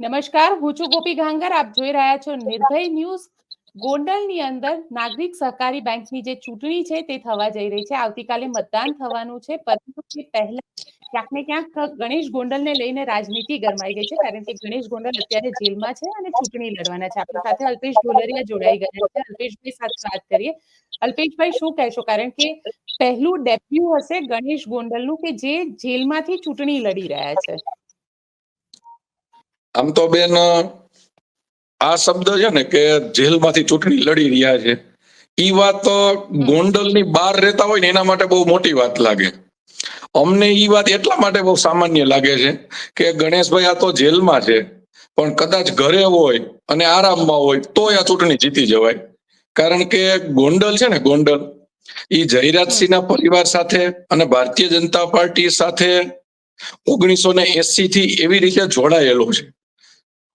નમસ્કાર, હું છું ગોપી ગાંગર આપ જોઈ રહ્યા છો નિર્ભય ન્યૂઝ. ગોંડલની અંદર નાગરિક સહકારી બેંકની જે ચૂંટણી છે તે થવા જઈ રહી છે. આવતીકાલે મતદાન થવાનું છે. પરંતુ તે પહેલા ક્યાંક ને ક્યાંક ગણેશ ગોંડલને લઈને રાજનીતિ ગરમાઈ ગઈ છે, કારણ કે ગણેશ ગોંડલ અત્યારે જેલમાં છે અને ચૂંટણી લડવાના છે. આપણી સાથે અલ્પેશ ઢોલરિયા જોડાઈ ગયા છે. અલ્પેશભાઈ સાથે વાત કરીએ. અલ્પેશભાઈ, શું કહેશો? કારણ કે પહેલું ડેબ્યુ હશે ગણેશ ગોંડલનું કે જે જેલમાંથી ચૂંટણી લડી રહ્યા છે? આમ તો બેન આ શબ્દ છે ને કે જેલમાંથી ચૂંટણી લડી રહ્યા છે એ વાત ગોંડલની બહાર રહેતા હોય ને એના માટે બહુ મોટી વાત લાગે. અમને એ વાત એટલા માટે બહુ સામાન્ય લાગે છે કે ગણેશભાઈ આ તો જેલમાં છે, પણ કદાચ ઘરે હોય અને આરામમાં હોય તો આ ચૂંટણી જીતી જવાય. કારણ કે ગોંડલ છે ને ગોંડલ, ઈ જયરાજસિંહના પરિવાર સાથે અને ભારતીય જનતા પાર્ટી સાથે ઓગણીસો ને એસી થી એવી રીતે જોડાયેલો છે.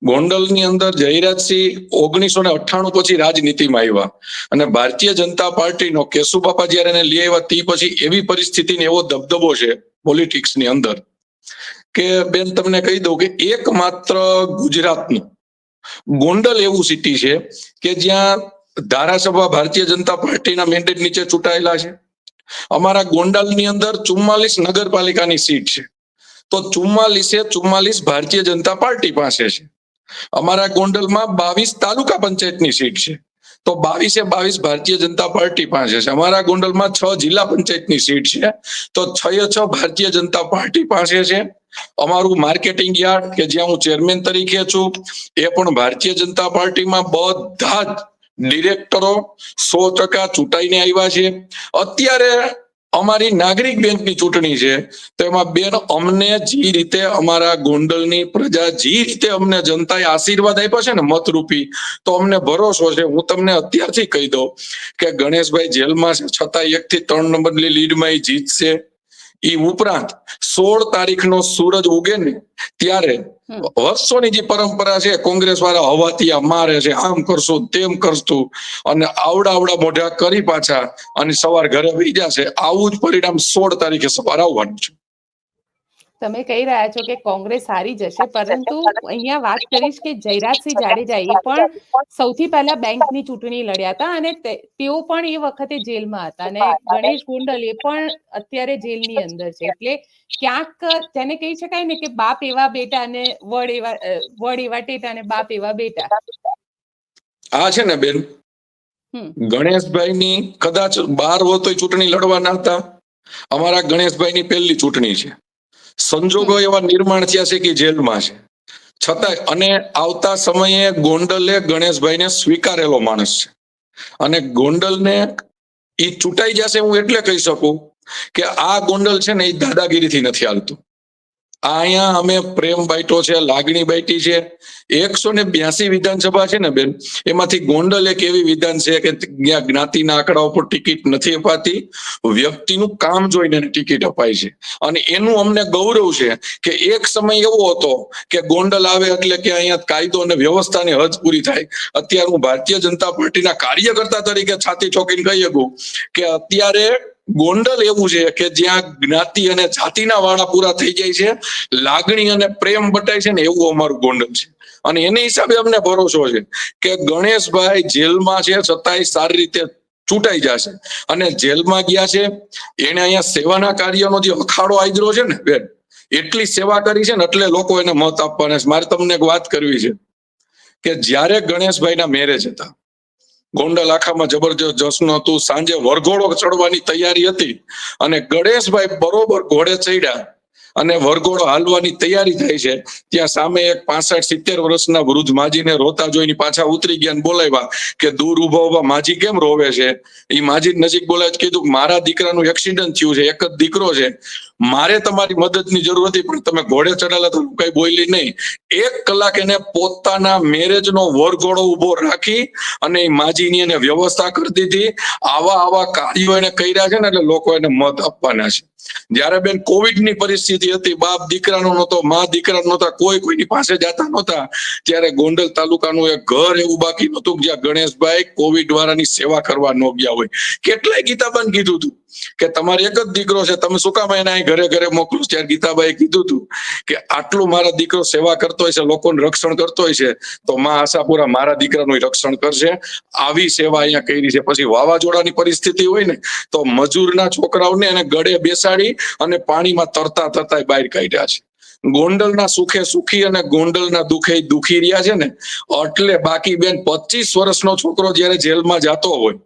ગોંડલની અંદર જયરાજસિંહ ઓગણીસો ને અઠ્ઠાણું પછી રાજનીતિમાં આવ્યા. અને ભારતીય જનતા પાર્ટીનો કેશુબાપા જયારે એને લઈ આવ્યા, તે પછી એવી પરિસ્થિતિ એવો દબદબો છે પોલિટિક્સની અંદર કે બેન તમને કહી દઉં કે એકમાત્ર ગુજરાતનું ગોંડલ એવું સિટી છે કે જ્યાં ધારાસભા ભારતીય જનતા પાર્ટીના મેન્ડેટ નીચે ચૂંટાયેલા છે. અમારા ગોંડલની અંદર ચુમ્માલીસ નગરપાલિકાની સીટ છે. તો ચુમ્માલીસે ચુમ્માલીસ ભારતીય જનતા પાર્ટી પાસે છે. અમારા ગોંડલમાં બાવીસ તાલુકા પંચાયતની સીટ છે. તો બાવીસે બાવીસ ભારતીય જનતા પાર્ટી પાસે છે. અમારા ગોંડલમાં છ જિલ્લા પંચાયતની સીટ છે. તો છ છ ભારતીય જનતા પાર્ટી પાસે છે. અમારું માર્કેટિંગ યાર્ડ, કે જ્યાં હું ચેરમેન તરીકે છું, એ પણ ભારતીય જનતા પાર્ટીમાં બધા જ ડિરેક્ટરો સો ટકા ચૂંટાઈને આવ્યા છે. અત્યારે અમારી નાગરિક બેંકની ચૂંટણી છે, તો એમાં બેન અમને જે રીતે અમારા ગોંડલની પ્રજા જે રીતે અમને જનતાએ આશીર્વાદ આપ્યો છે ને મતરૂપી, તો અમને ભરોસો છે. હું તમને અત્યારથી કહી દઉં કે ગણેશભાઈ જેલમાં છે છતાં એક થી ત્રણ નંબરની લીડમાં એ જીતશે. એ ઉપરાંત સોળ તારીખનો સૂરજ ઉગે ને, ત્યારે વર્ષોની જે પરંપરા છે કોંગ્રેસ વાળા હવાતિયા મારે છે, આમ કરશું, તેમ કરશું, અને આવડા આવડા મોઢા કરી પાછા, અને સવાર ઘરે વહી જશે, આવું જ પરિણામ સોળ તારીખે સવાર આવવાનું છે. તમે કહી રહ્યા છો કે કોંગ્રેસ હારી જશે પરંતુ અહીંયા વાત કરીશ કે જયરાજસિંહ જાડેજા એ પણ સૌથી પહેલા બેંકની ચૂંટણી લડ્યા હતા અને તેઓ પણ એ વખતે જેલમાં હતા અને ગણેશ ગુંડલ એ પણ અત્યારે જેલની અંદર છે. એટલે ક્યાંક તેને કહી શકાય ને કે બાપ એવા બેટા અને વડ એવા વડ એવા ટેટા અને બાપ એવા બેટા. આ છે ને બેન ગણેશભાઈની કદાચ બાર હોય તો ચૂંટણી લડવાના હતા. અમારા ગણેશભાઈ ની પહેલી ચૂંટણી છે. સંજોગો એવા નિર્માણ થયા છે કે જેલમાં છે? છતાંય અને આવતા સમયે ગોંડલે ગણેશભાઈને સ્વીકારેલો માણસ છે. અને ગોંડલને એ ચૂંટાઈ જશે હું એટલે કહી શકું કે આ ગોંડલ છે ને એ દાદાગીરીથી નથી હાલતું. આ અહીંયા અમે પ્રેમ બાઈટો છે, લાગણી બાઈટી છે. એકસો ને બ્યાસી વિધાનસભા છે ને બેન, એમાંથી ગોંડલ એક એવી વિધાન છે કે જ્યાં જ્ઞાતિના આંકડા ઉપર ટિકિટ નથી અપાતી, વ્યક્તિનું કામ જોઈને ટિકિટ અપાય છે. અને એનું અમને ગૌરવ છે કે એક સમય એવો હતો કે ગોંડલ આવે એટલે કે અહીંયા કાયદો અને વ્યવસ્થાની હદ પૂરી થાય. અત્યારે હું ભારતીય જનતા પાર્ટીના કાર્યકર્તા તરીકે છાતી ઠોકીને કહી શકું કે અત્યારે ગોંડલ એવું છે કે જ્યાં જ્ઞાતિ અને જાતિના વાળા પૂરા થઈ જાય છે, લાગણી અને પ્રેમ બટાય છે ને એવું અમારું ગોંડલ છે. અને એને હિસાબે અમને ભરોસો છે કે ગણેશભાઈ જેલમાં છે, છતાંય સારી રીતે ચૂંટાઈ જશે. અને જેલમાં ગયા છે, એને અહીંયા સેવાના કાર્યનો જે અખાડો આદરો છે ને બેન, એટલી સેવા કરી છે ને એટલે લોકો એને મત આપવાના મારે તમને એક વાત કરવી છે કે જ્યારે ગણેશભાઈના મેરેજ હતા ગોંડલ આખામાં જબરજસ્ત જશ્ન હતું. સાંજે વરઘોડો ચડવાની તૈયારી હતી અને ગણેશભાઈ બરોબર ઘોડે ચડ્યા. અને વરઘોડો હાલવાની તૈયારી થાય છે. ત્યાં સામે એક પાસઠ સિત્તેર વર્ષના વૃદ્ધ માજીને રોતા જોઈને પાછા ઉતરી ગયા બોલાવ્યા કે, દૂર ઊભા ઊભા માજી કેમ રોવે છે? એ માજી નજીક બોલાય કીધું, મારા દીકરાનું એક્સિડન્ટ થયું છે, એક જ દીકરો છે. મારે તમારી મદદની જરૂર હતી, પણ તમે ઘોડે ચડાયેલા તો કઈ બોલી નહીં. એક કલાક એને પોતાના મેરેજનો વરઘોડો ઊભો રાખી અને માજીની એને વ્યવસ્થા કરી દીધી. આવા આવા કાર્યો એને કર્યા છે ને, એટલે લોકો એને મત આપવાના છે. જયારે બેન કોવિડની પરિસ્થિતિ હતી, બાપ દીકરાનો નહોતો, મા દીકરાનો નહોતા, કોઈ કોઈની પાસે જતા નહોતા, ત્યારે ગોંડલ તાલુકાનું એક ઘર એવું બાકી નહોતું જ્યાં ગણેશભાઈ કોવિડ વાળાની સેવા કરવા ન ગયા હોય. કેટલાય ગીતાબાન કીધું હતું. કે તમારે એક જ દીકરો છે, તમે શું કામ એને ઘરે ઘરે મોકલું? ત્યારે ગીતાબાઈએ કીધું હતું કે આટલું મારા દીકરો સેવા કરતો હોય છે, લોકોનું રક્ષણ કરતો હોય છે, તો માં આશાપુરા મારા દીકરાનું રક્ષણ કરશે. આવી સેવા અહીંયા કરી છે. પછી વાવાઝોડાની પરિસ્થિતિ હોય ને, તો મજૂરના છોકરાઓને એને ગળે બેસાડી અને પાણીમાં તરતા તરતા બહાર કાઢ્યા છે. ગોંડલના સુખે સુખી અને ગોંડલના દુખે દુખી રહ્યા છે ને, એટલે બાકી બેન પચીસ વર્ષનો છોકરો જ્યારે જેલમાં જતો હોય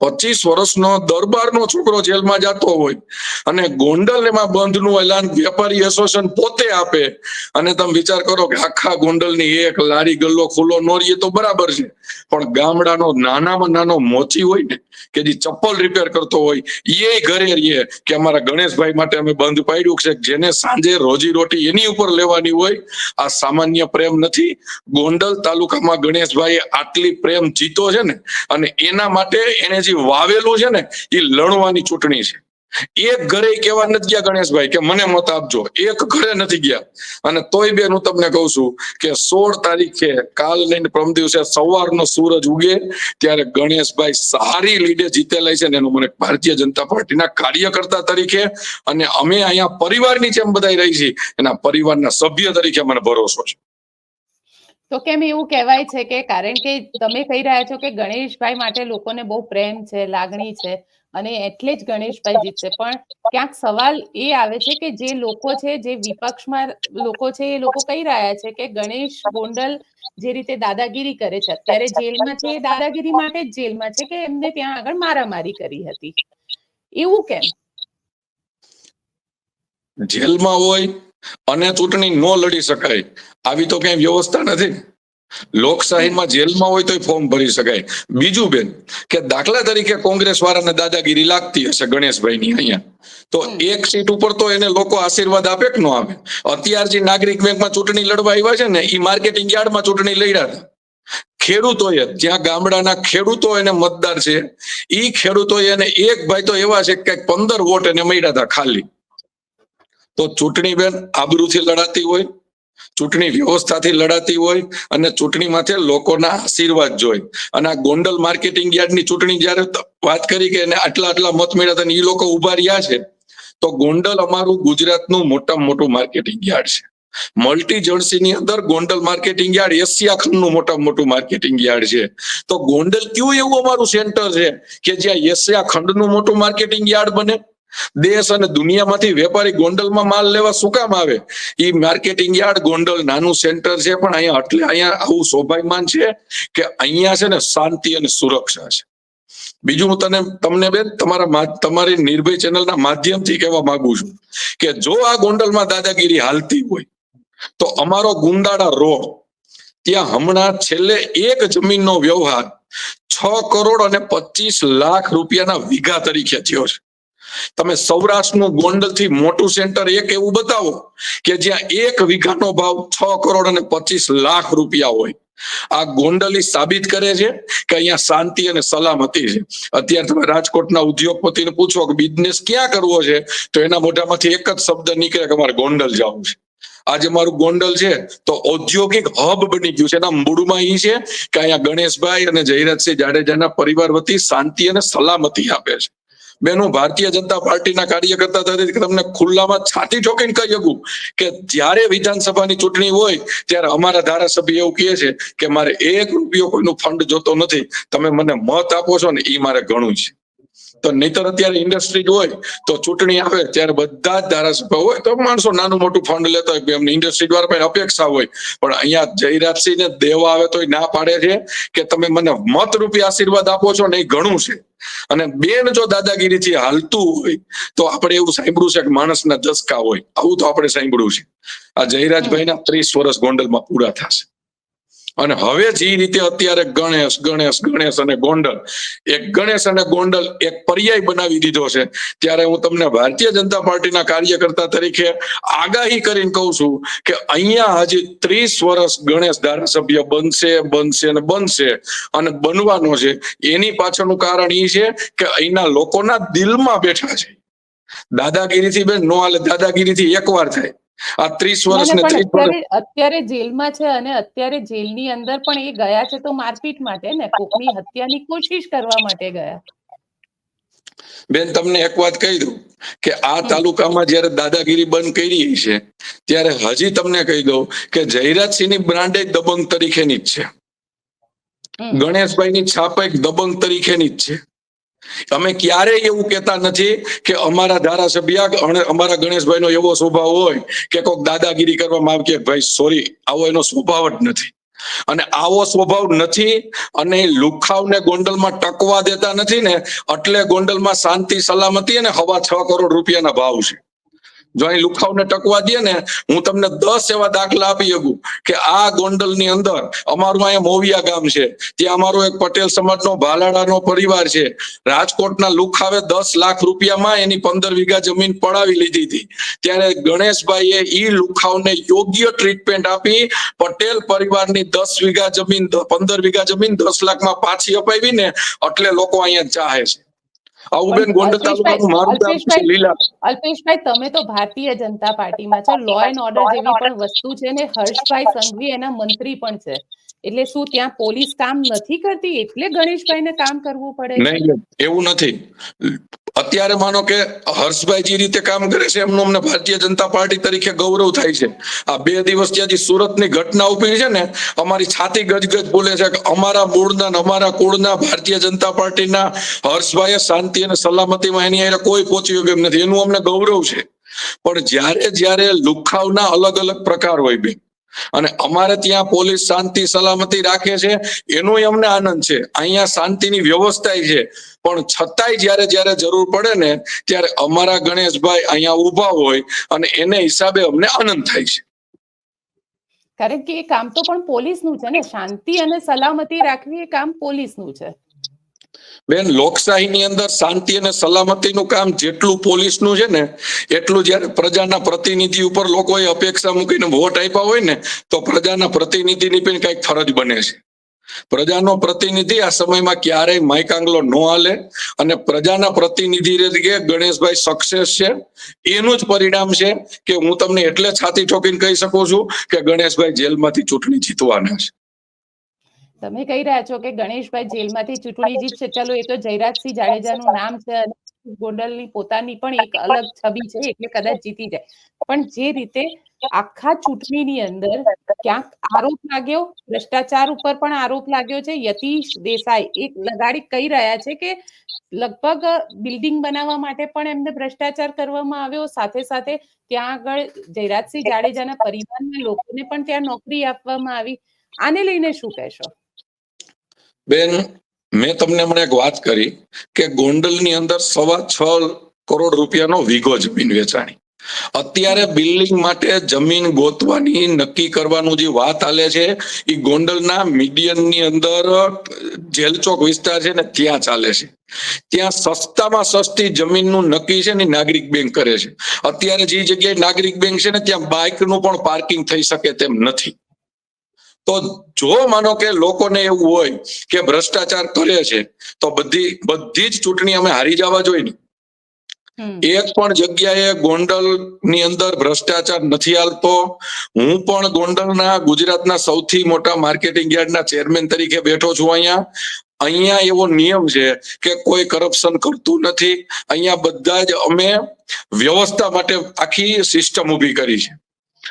પચીસ વર્ષનો દરબારનો છોકરો જેલમાં જતો હોય અને ગોંડલ એમાં બંધનું એલાન વેપારી એસોસિએશન પોતે આપે. અને તમે વિચાર કરો કે આખા ગોંડલની એક લારી ગલ્લો ખુલ્લો નોરીએ તો બરાબર છે. પણ ગામડાનો નાનામાં નાનો મોચી હોય ને, કે જે ચપ્પલ રિપેર કરતો હોય એ ઘરે રહીએ કે અમારા ગણેશભાઈ માટે અમે બંધ પાડ્યું છે જેને સાંજે રોજી રોટી એની ઉપર લેવાની હોય, આ સામાન્ય પ્રેમ નથી. ગોંડલ તાલુકામાં ગણેશભાઈએ આટલી પ્રેમ જીતો છે ને, અને એના માટે એને જે વાવેલું છે ને, એ લણવાની ચૂંટણી છે. એક ઘરે કેવા નથી ગયા ગણેશભાઈ કે મને મત આપજો. એક ઘરે નથી ગયા. અને તોય બેન હું તમને કહું છું કે સોળ તારીખે કાલ લઈને પ્રમ દિવસે સવારનો સૂરજ ઉગે ત્યારે ગણેશભાઈ સારી લીડે જીતેલા છે એનું મને ભારતીય જનતા પાર્ટીના કાર્યકર્તા તરીકે અને અમે અહીંયા પરિવારની જેમ બધાય રહી છીએ. એના પરિવારના સભ્ય તરીકે મને ભરોસો છે. તો કેમ એવું કહેવાય છે કે કારણ કે તમે કહી રહ્યા છો કે ગણેશભાઈ માટે લોકોને બહુ પ્રેમ છે, લાગણી છે. અને એટલે જ ગણેશભાઈ જીતશે. પણ ક્યાંક સવાલ એ આવે છે કે જે લોકો છે, જે વિપક્ષમાં લોકો છે, એ લોકો કહી રહ્યા છે કે ગણેશ ગોંડલ જે રીતે દાદાગીરી કરે છે, અત્યારે જેલમાં છે એ દાદાગીરી માટે જ જેલમાં છે કે એમને ત્યાં આગળ મારામારી કરી હતી? એવું કેમ? જેલમાં હોય અને ચૂંટણી ન લડી શકાય. આવી તો કઈ વ્યવસ્થા નથી. લોકશાહીમાં જેલમાં હોય તોય ફોર્મ ભરી શકાય. બીજું બેન કે દાખલા તરીકે કોંગ્રેસ વાળાને દાદાગીરી લાગતી હશે ગણેશભાઈની અહીંયા. તો એક સીટ ઉપર તો એને લોકો આશીર્વાદ આપે કે ન આપે? અત્યાર જે નાગરિક બેંકમાં ચૂંટણી લડવા આવ્યા છે ને એ માર્કેટિંગ યાર્ડમાં ચૂંટણી લડ્યા હતા. ખેડૂતોએ જ્યાં ગામડાના ખેડૂતો એને મતદાર છે એ ખેડૂતોએ એને એક ભાઈ તો એવા છે કે પંદર વોટ એને મળ્યા હતા ખાલી. તો ચૂંટણી બેન આબરૂથી લડાતી હોય ચૂંટણી વ્યવસ્થાથી લડાતી હોય અને ચૂંટણીમાંથી લોકોના આશીર્વાદ જોઈ અને આ ગોંડલ માર્કેટિંગ યાર્ડની ચૂંટણી જયારે વાત કરી કે એને આટલા આટલા મત મેળવ્યા અને એ લોકો ઊભા રહ્યા છે, તો ગોંડલ અમારું ગુજરાતનું મોટામાં મોટું માર્કેટિંગ યાર્ડ છે. મલ્ટી જર્સીની અંદર ગોંડલ માર્કેટિંગ યાર્ડ, એશિયા ખંડનું મોટામાં મોટું માર્કેટિંગ યાર્ડ છે. તો ગોંડલ કયું એવું અમારું સેન્ટર છે કે જ્યાં એશિયા ખંડનું મોટું માર્કેટિંગ યાર્ડ બને? દેશ અને દુનિયામાંથી વેપારી ગોંડલમાં માલ લેવા શું કામ આવે? ઈ માર્કેટિંગ યાર્ડ ગોંડલ નાનું સેન્ટર છે પણ અહીંયા એટલે અહીંયા આવું સૌભાગ્યમાન છે કે અહીંયા છે ને શાંતિ અને સુરક્ષા છે. બીજું હું તને, તમને બેન તમારા તમારી નિર્ભય ચેનલના માધ્યમથી કહેવા માંગુ છું કે જો આ ગોંડલમાં દાદાગીરી હાલતી હોય, તો અમારો ગુંદાળા રોડ, ત્યાં હમણાં છેલ્લે એક જમીનનો વ્યવહાર છ કરોડ અને પચીસ લાખ રૂપિયાના વીઘા તરીકે થયો છે. તમે સૌરાષ્ટ્રનું ગોંડલથી મોટું સેન્ટર એક એવું બતાવો કે જ્યાં એક વીઘાનો ભાવ છ કરોડ અને પચીસ લાખ રૂપિયા હોય. આ ગોંડલી સાબિત કરે છે કે અહીંયા શાંતિ અને સલામતી છે. અત્યારે તમે રાજકોટના ઉદ્યોગપતિને પૂછો કે બિઝનેસ ક્યાં કરવો છે, તો એના મોઢામાંથી એક જ શબ્દ નીકળે કે મારે ગોંડલ જવું છે. આજે મારું ગોંડલ છે તો ઔદ્યોગિક હબ બની ગયું છે. એના મૂળમાં એ છે કે અહીંયા ગણેશભાઈ અને જયરાજસિંહ જાડેજાના પરિવાર વતી શાંતિ અને સલામતી આપે છે. બેન, ભારતીય જનતા પાર્ટીના કાર્યકર્તા તરીકે તમને ખુલ્લામાં છાતી ઠોકીને કહી શકું કે જ્યારે વિધાનસભાની ચૂંટણી હોય, ત્યારે અમારા ધારાસભ્ય એવું કહે છે કે મારે એક રૂપિયો કોઈનું ફંડ જોતો નથી. તમે મને મત આપો છો ને એ મારે ઘણું છે. તો નહીતર અત્યારે ઇન્ડસ્ટ્રી હોય તો ચૂંટણી આવે ત્યારે બધા જ ધારાસભ્ય હોય તો માણસો નાનું મોટું ફંડ લેતા હોય એમની ઇન્ડસ્ટ્રી દ્વારા પણ અપેક્ષા હોય. પણ અહીંયા જયરાજસિંહ ને દેવા આવે તો ના પાડે છે કે તમે મને મત રૂપી આશીર્વાદ આપો છો ને એ ઘણું છે. અને બેન જો દાદાગીરીથી હાલતું હોય તો આપણે એવું સાંભળ્યું છે કે માણસના દસકા હોય. આવું તો આપણે સાંભળ્યું છે. આ જયરાજભાઈના ત્રીસ વર્ષ ગોંડલમાં પૂરા થશે. અને હવે જે રીતે અત્યારે ગણેશ ગણેશ ગણેશ અને ગોંડલ. એક ગણેશ અને ગોંડલ એક પર્યાય બનાવી દીધો છે. ત્યારે હું તમને ભારતીય જનતા પાર્ટીના કાર્યકર્તા તરીકે આગાહી કરીને કહું છું કે અહીંયા હજી ત્રીસ વર્ષ ગણેશ ધારાસભ્ય બનશે બનશે અને બનશે. અને બનવાનો છે. એની પાછળનું કારણ એ છે કે અહીંના લોકોના દિલમાં બેઠા છે. દાદાગીરીથી બેન, નો હાલે, દાદાગીરીથી એકવાર થાય. આ ત્રીસ વર્ષ ને ત્રીસ અત્યારે અત્યારે જેલમાં છે અને અત્યારે જેલની અંદર પણ એ ગયા છે તો મારપીટ માટે ને કોકની હત્યાની કોશિશ કરવા માટે ગયા. બેન તમને એક વાત કહી દઉં કે આ તાલુકામાં જયારે દાદાગીરી બંધ કરી છે ત્યારે હજી તમને કહી દઉં કે જયરાજસિંહની બ્રાન્ડ એક દબંગ તરીકેની જ છે. ગણેશભાઈની છાપ એક દબંગ તરીકેની જ છે. અમે ક્યારેય એવું કહેતા નથી કે અમારા ધારાસભ્ય અમારા ગણેશભાઈનો એવો સ્વભાવ હોય કે કોઈક દાદાગીરી કરવામાં આવે ભાઈ, સોરી, આવો એનો સ્વભાવ જ નથી. અને આવો સ્વભાવ નથી અને લુખાવને ગોંડલમાં ટકવા દેતા નથી ને, એટલે ગોંડલમાં શાંતિ, સલામતી અને હવા છ કરોડ રૂપિયાના ભાવ છે. જો અહીં લુખાવને ટકવા દે ને, હું તમને દસ એવા દાખલા આપી શકું કે આ ગોંડલની અંદર અમારું અહીંયા મોવિયા ગામ છે. ત્યાં અમારો એક પટેલ સમાજનો ભાલાડાનો પરિવાર છે. રાજકોટના લુખાવે દસ લાખ રૂપિયામાં એની પંદર વીઘા જમીન પડાવી લીધી હતી. ત્યારે ગણેશભાઈએ ઈ લુખાવને યોગ્ય ટ્રીટમેન્ટ આપી, પટેલ પરિવારની દસ વીઘા જમીન, પંદર વીઘા જમીન દસ લાખમાં પાછી અપાવી ને એટલે લોકો અહીંયા ચાહે છે. આવું બેન ગોંડલ તાલુકાનું મારું ગામ છે લીલા. અલ્પેશભાઈ તમે તો ભારતીય જનતા પાર્ટીમાં છો. લો એન્ડ ઓર્ડર જેવી પણ વસ્તુ છે ને હર્ષભાઈ સંઘવી એના મંત્રી પણ છે. એટલે શું ત્યાં પોલીસ કામ નથી કરતી? એટલે ગણેશભાઈને કામ કરવું પડે નહીં એવું નથી. અત્યારે માનો કે હર્ષભાઈ જે રીતે કામ કરે છે, એમનું અમને ભારતીય જનતા પાર્ટી તરીકે ગૌરવ થાય છે. આ બે દિવસ ત્યાંથી સુરતની ઘટના ઊભી છે ને, અમારી છાતી ગજગજ બોલે છે કે અમારા મૂળના અમારા કુળના ભારતીય જનતા પાર્ટીના હર્ષભાઈએ શાંતિ અને સલામતીમાં એની અહીંયા કોઈ પહોંચ્યું કેમ નથી. એનું અમને ગૌરવ છે. પણ જ્યારે જ્યારે લુખાવના અલગ અલગ પ્રકાર હોય બેન અને અમારે ત્યાં પોલીસ શાંતિ, સલામતી રાખે છે. એનો અમને આનંદ છે. અહીંયા શાંતિની વ્યવસ્થા છે. પણ છતાંય જ્યારે જ્યારે જરૂર પડે ને, ત્યારે અમારા ગણેશભાઈ અહીંયા ઊભા હોય અને એને હિસાબે અમને આનંદ થાય છે. કારણ કે એ કામ તો પણ પોલીસનું છે ને. શાંતિ અને સલામતી રાખવી એ કામ પોલીસનું છે. બેન, લોકશાહીની અંદર શાંતિ અને સલામતીનું કામ જેટલું પોલીસનું છે ને, એટલું જ્યારે પ્રજાના પ્રતિનિધિ ઉપર લોકોએ અપેક્ષા મૂકીને વોટ આપ્યા હોય ને, તો પ્રજાના પ્રતિનિધિની પણ કંઈક ફરજ બને છે. પ્રજાનો પ્રતિનિધિ આ સમયમાં ક્યારેય માયકાંગલો ન હાલે અને પ્રજાના પ્રતિનિધિ તરીકે ગણેશભાઈ સક્સેસ છે. એનું જ પરિણામ છે કે હું તમને એટલે છાતી ઠોકીને કહી શકું છું કે ગણેશભાઈ જેલમાંથી ચૂંટણી જીતવાના છે. તમે કહી રહ્યા છો કે ગણેશભાઈ જેલમાંથી ચૂંટણી જીતશે ચલો, એ તો જયરાજસિંહ જાડેજાનું નામ છે અને ગોંડલની પોતાની પણ એક અલગ છબી છે, એટલે કદાચ જીતી જાય. પણ જે રીતે આખા ચૂંટણીની અંદર ક્યાંક આરોપ લાગ્યો, ભ્રષ્ટાચાર ઉપર પણ આરોપ લાગ્યો છે. યતીશ દેસાઈ એક લગાડી કહી રહ્યા છે કે લગભગ બિલ્ડિંગ બનાવવા માટે પણ એમને ભ્રષ્ટાચાર કરવામાં આવ્યો. સાથે સાથે ત્યાં આગળ જયરાજસિંહ જાડેજાના પરિવારના લોકોને પણ ત્યાં નોકરી આપવામાં આવી. આને લઈને શું કહેશો? બેન, મેં તમને હમણાં એક વાત કરી કે ગોંડલની અંદર સવા છ કરોડ રૂપિયાનો વીઘો જમીન વેચાણી. અત્યારે બિલ્ડિંગ માટે જમીન ગોતવાની, નક્કી કરવાનું જે વાત આલે છે એ ગોંડલના મીડિયનની અંદર જેલચોક વિસ્તાર છે ને, ત્યાં ચાલે છે. ત્યાં સસ્તામાં સસ્તી જમીનનું નક્કી છે ને નાગરિક બેંક કરે છે. અત્યારે જે જગ્યાએ નાગરિક બેંક છે ને, ત્યાં બાઇકનું પણ પાર્કિંગ થઈ શકે તેમ નથી. તો જો માનો કે લોકોને એવું હોય કે ભ્રષ્ટાચાર કરે છે તો બધી બધી જ ચૂંટણી અમે હારી જવા જોઈએ એક પણ જગ્યાએ ગોંડલની અંદર ભ્રષ્ટાચાર નથી હાલતો. હું પણ ગોંડલના ગુજરાતના સૌથી મોટા માર્કેટિંગ યાર્ડના ચેરમેન તરીકે બેઠો છું અહીંયા. અહીંયા એવો નિયમ છે કે કોઈ કરપ્શન કરતું નથી. અહીંયા બધા જ અમે વ્યવસ્થા માટે આખી સિસ્ટમ ઊભી કરી છે.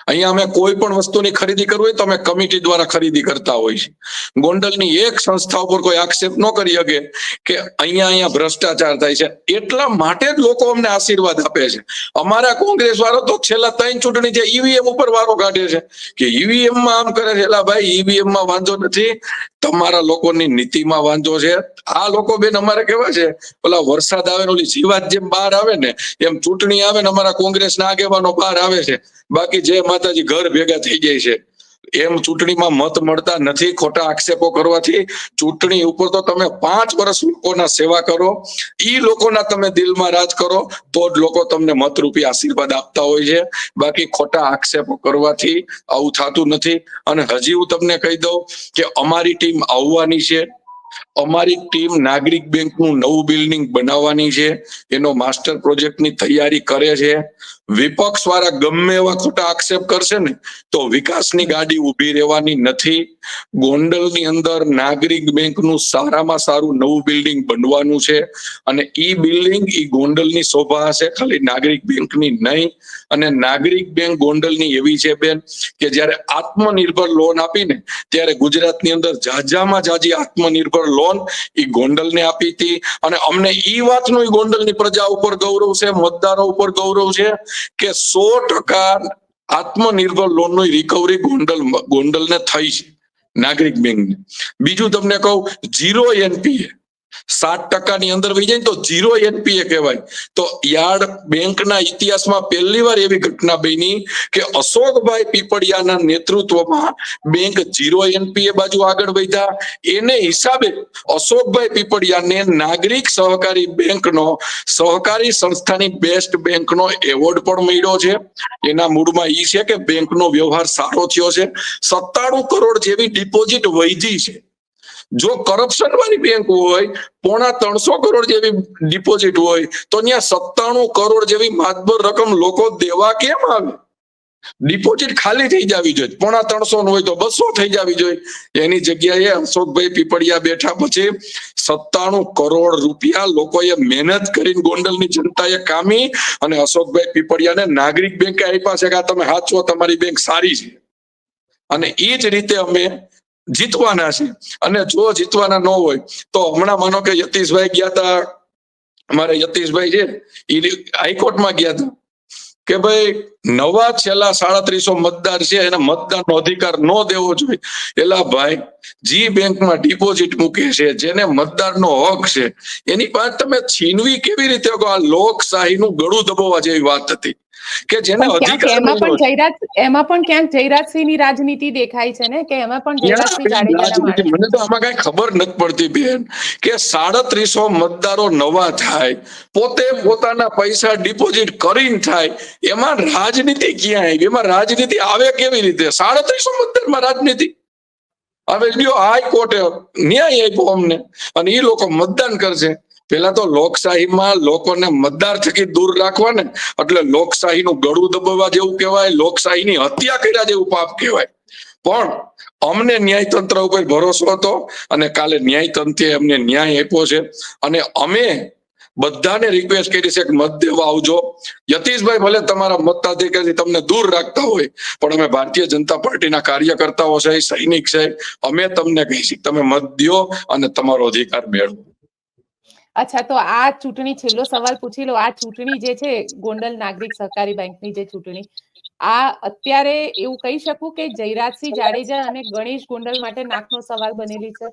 અહીંયા અમે કોઈ પણ વસ્તુની ખરીદી કરવી હોય તો અમે કમિટી દ્વારા ખરીદી કરતા હોય છે. ગોંડલની એક સંસ્થા ઉપર કોઈ આક્ષેપ ન કરી શકે કે અહીંયા અહીંયા ભ્રષ્ટાચાર થાય છે. એટલા માટે જ લોકો અમને આશીર્વાદ આપે છે. અમારા કોંગ્રેસ વાળો તો છેલ્લા ત્રણ ચૂંટણી છે ઈવીએમ ઉપર વારો કાઢે છે કે ઈવીએમમાં આમ કરે છે, એલા ભાઈ ઈવીએમમાં વાંધો નથી. તમારા લોકોની નીતિમાં વાંધો છે. આ લોકો બેન અમારે કેવા છે? પેલા વરસાદ આવે ઓલી જીવાત જેમ બહાર આવે ને, એમ ચૂંટણી આવે ને અમારા કોંગ્રેસના આગેવાનો બહાર આવે છે. બાકી જે માતાજી ઘર ભેગા થઈ જાય છે. એમ ચૂંટણીમાં મત મળતા નથી, ખોટા આક્ષેપો કરવાથી ચૂંટણી ઉપર તો તમે પાંચ વર્ષ લોકોના સેવા કરો, ઈ લોકોના તમે દિલમાં રાજ કરો, તો જ લોકો તમને મતરૂપી આશીર્વાદ આપતા હોય છે. બાકી ખોટા આક્ષેપો કરવાથી આવું થતું નથી. અને હજી હું તમને કહી દઉં કે અમારી ટીમ આવવાની છે. અમારી ટીમ નાગરિક બેંકનું નવું બિલ્ડિંગ બનાવવાની છે. એનો માસ્ટર પ્રોજેક્ટની તૈયારી કરે છે. વિપક્ષ વાળા ગમે એવા ખોટા આક્ષેપ કરશે ને, તો વિકાસની ગાડી ઊભી રહેવાની નથી. ગોંડલની અંદર નાગરિક બેંકનું સારામાં સારું નવું બિલ્ડિંગ બનવાનું છે. અને ઈ બિલ્ડિંગ ઈ ગોંડલની શોભા હશે, ખાલી નાગરિક બેંકની નહીં. અને નાગરિક બેંક ગોંડલની એવી છે બેન કે જ્યારે આત્મનિર્ભર લોન આપીને, ત્યારે ગુજરાતની અંદર જાજામાં જાજી આત્મનિર્ભર લોન એ ગોંડલને આપી હતી. અને અમને એ વાતનું ગોંડલની પ્રજા ઉપર ગૌરવ છે, મતદારો ઉપર ગૌરવ છે કે સો ટકા આત્મનિર્ભર લોનની રિકવરી ગોંડલ ગોંડલને થઈ છે, નાગરિક બેંકને. બીજું તમને કહું જીરો એનપીએ સાત ટકાની અંદર વહી જાય તો ઝીરો એનપીએ કહેવાય. તો યાર્ડ બેંકના ઇતિહાસમાં પહેલી વાર એવી ઘટના બની કે અશોકભાઈ પીપળિયાના નેતૃત્વમાં બેંક ઝીરો એનપીએ બાજુ આગળ વધ્યા. એને હિસાબે અશોકભાઈ પીપળિયાને નાગરિક સહકારી બેંકનો, સહકારી સંસ્થાની બેસ્ટ બેંકનો એવોર્ડ પણ મળ્યો છે. એના મૂળમાં ઈ છે કે બેંકનો વ્યવહાર સારો થયો છે. સત્તાણું કરોડ જેવી ડિપોઝિટ વધી છે. જો કરપ્શન વાળી બેંક હોય, પોણા ત્રણસો કરોડ જેવી ડિપોઝિટ હોય, તો ત્યાં સત્તાણું કરોડ જેવી માતબર રકમ લોકો દેવા કેમ આવે? ડિપોઝિટ ખાલી થઈ જવી જોઈએ. પોણા ત્રણસો નું હોય તો બસો થઈ જવી જોઈએ. એની જગ્યાએ અશોકભાઈ પીપળિયા બેઠા પછી સત્તાણું કરોડ રૂપિયા લોકોએ મહેનત કરીને ગોંડલની જનતાએ કામી અને અશોકભાઈ પીપળિયાને નાગરિક બેંકે આપ્યા છે કે તમે હાચો તમારી બેંક સારી છે. અને એ જ રીતે અમે જીતવાના છે. અને જો જીતવાના ન હોય, તો હમણાં માનો કે યતીશભાઈ ગયા હતા અમારે યતીશભાઈ છે એ હાઈકોર્ટમાં ગયા હતા કે ભાઈ, નવા છેલ્લા સાડત્રીસો મતદાર છે, એને મતદાનનો અધિકાર ન દેવો જોઈએ. એલા ભાઈ, જી બેંકમાં ડિપોઝિટ મૂકે છે, જેને મતદારનો હક છે, એની પાસે તમે છીનવી કેવી રીતે? આ લોકશાહીનું ગળું દબાવવા જેવી વાત હતી. કે જેને અધિકાર એમાં પણ જયરાજ એમાં પણ ક્યાંક જયરાજસિંહની રાજનીતિ દેખાય છે ને? કે એમાં પણ જયરાજસિંહ મને તો આમાં કઈ ખબર નથી પડતી બેન કે સાડત્રીસો મતદારો નવા થાય પોતે પોતાના પૈસા ડિપોઝિટ કરીને થાય એમાં રાજનીતિ ક્યાં આવી? એમાં રાજનીતિ આવે કેવી રીતે? સાડત્રીસો મતદારમાં રાજનીતિ. હવે હાઈકોર્ટે ન્યાય આપ્યો અમને અને એ લોકો મતદાન કરશે. પેલા તો લોકશાહીમાં લોકોને મતદાર થકી દૂર રાખવા ને એટલે લોકશાહીનું ગળું દબાવવા જેવું કહેવાય, લોકશાહીની હત્યા કર્યા જેવું પાપ કહેવાય. પણ અમને ન્યાયતંત્ર ઉપર ભરોસો હતો અને કાલે ન્યાયતંત્રે અમને ન્યાય આપ્યો છે. અને અમે બધાને રિક્વેસ્ટ કરી છે કે મત દેવા આવજો. યતીશભાઈ ભલે તમારા મતાધિકારથી તમને દૂર રાખતા હોય, પણ અમે ભારતીય જનતા પાર્ટીના કાર્યકર્તાઓ છે, સૈનિક છે, અમે તમને કહીશું, તમે મત દ્યો અને તમારો અધિકાર મેળવો. અચ્છા, તો આ ચૂંટણી છેલ્લો સવાલ પૂછી લો. આ ચૂંટણી જે છે, ગોંડલ નાગરિક સહકારી બેંકની જે ચૂંટણી, આ અત્યારે એવું કહી શકું કે જયરાજસિંહ જાડેજા અને ગણેશ ગોંડલ માટે નાકનો સવાલ બનેલી છે?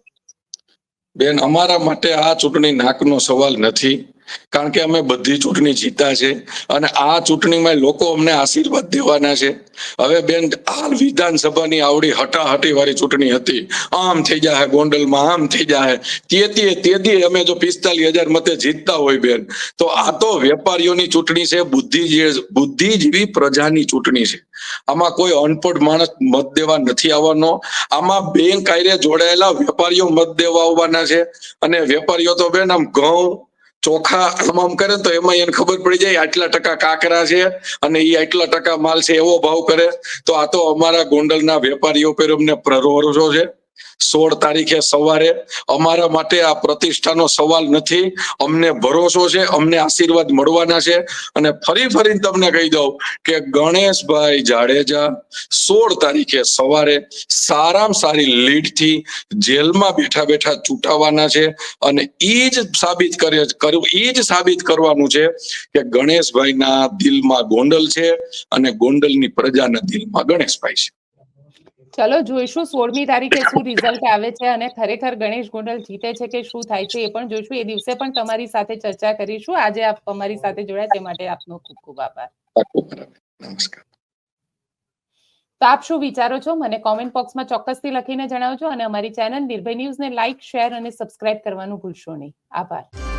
બેન, અમારા માટે આ ચૂંટણી નાકનો સવાલ નથી. કારણ કે અમે બધી ચૂંટણી જીતા છે અને આ ચૂંટણીમાં લોકો અમને આશીર્વાદ દેવાના છે. હવે બેન, હાલ વિધાનસભાની આવડી હટાહટી વાળી ચૂંટણી હતી. આમ થઈ જાય ગોંડલમાં, આમ થઈ જાય તેથી તેથી અમે જો પિસ્તાલીસ હજાર મતે જીતતા હોય બેન, તો આ તો વેપારીઓની ચૂંટણી છે, બુદ્ધિ બુદ્ધિજીવી પ્રજાની ચૂંટણી છે. આમાં કોઈ અનપઢ માણસ મત દેવા નથી આવવાનો. આમાં બેંક આયરે જોડાયેલા વેપારીઓ મત દેવા આવવાના છે. અને વેપારીઓ તો બેન આમ ઘઉં ચોખા આમ કરે તો એમાં એને ખબર પડી જાય આટલા ટકા કાકરા છે અને એ આટલા ટકા માલ છે એવો ભાવ કરે. તો આ તો અમારા ગોંડલના વેપારીઓ પર અમને ભરોસો છે. સોળ તારીખે સવારે અમારા માટે આ પ્રતિષ્ઠાનો સવાલ નથી. અમને ભરોસો છે, અમને આશીર્વાદ મળવાના છે. અને ફરી ફરી તમને કહી દઉં કે ગણેશભાઈ જાડેજા સોળ તારીખે સવારે સારામાં સારી લીડથી જેલમાં બેઠા બેઠા ચૂંટાવાના છે. અને એ જ સાબિત કરે, ઈ જ સાબિત કરવાનું છે કે ગણેશભાઈના દિલમાં ગોંડલ છે અને ગોંડલની પ્રજાના દિલમાં ગણેશભાઈ છે. ચલો જોઈશું સોળમી તારીખે શું રિઝલ્ટ આવે છે અને ખરેખર ગણેશ ગોંડલ જીતે છે કે શું થાય છે એ પણ જોઈશું. એ દિવસે પણ તમારી સાથે ચર્ચા કરીશું. આજે આપ અમારી સાથે જોડાયા તે માટે આપનો ખૂબ ખૂબ આભાર. નમસ્કાર. તો આપ શું વિચારો છો? મને કોમેન્ટ બોક્સમાં ચોક્કસથી લખીને જણાવજો અને અમારી ચેનલ નિર્ભય ન્યૂઝને લાઇક શેર અને સબસ્ક્રાઇબ કરવાનું ભૂલશો નહીં. આભાર.